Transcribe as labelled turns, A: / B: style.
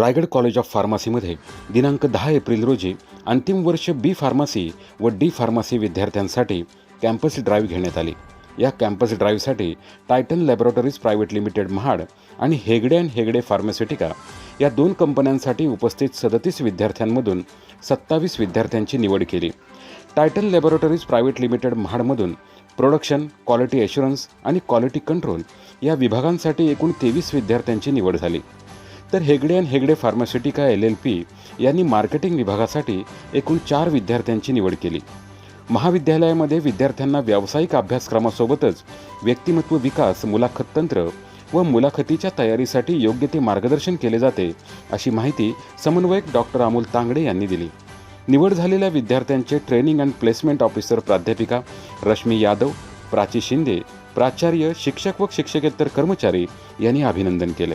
A: Raigad college of फार्मसीमध्ये दिनांक दहा एप्रिल रोजी अंतिम वर्ष बी फार्मसी व डी फार्मसी विद्यार्थ्यांसाठी कॅम्पस ड्राईव्ह घेण्यात आली. या campus ड्राईव्हसाठी Titan laboratories private limited Mahad आणि हेगडे अँड हेगडे फार्मास्युटिका या दोन कंपन्यांसाठी उपस्थित सदतीस विद्यार्थ्यांमधून सत्तावीस विद्यार्थ्यांची निवड केली. टायटन लॅबोरेटरीज प्रायव्हेट लिमिटेड महाडमधून प्रोडक्शन क्वालिटी ॲश्युरन्स आणि क्वालिटी कंट्रोल या विभागांसाठी एकूण तेवीस विद्यार्थ्यांची निवड झाली. तर Hegde and Hegde Pharmaceutica L L P यांनी मार्केटिंग विभागासाठी एकूण चार विद्यार्थ्यांची निवड केली. महाविद्यालयामध्ये विद्यार्थ्यांना व्यावसायिक अभ्यासक्रमासोबतच व्यक्तिमत्व विकास मुलाखत तंत्र व मुलाखतीच्या तयारीसाठी योग्य ते मार्गदर्शन केले जाते अशी माहिती समन्वयक डॉक्टर अमोल तांगडे यांनी दिली. निवड झालेल्या विद्यार्थ्यांचे ट्रेनिंग अँड प्लेसमेंट ऑफिसर प्राध्यापिका रश्मी यादव प्राची शिंदे प्राचार्य शिक्षक व शिक्षकेतर कर्मचारी यांनी अभिनंदन केले.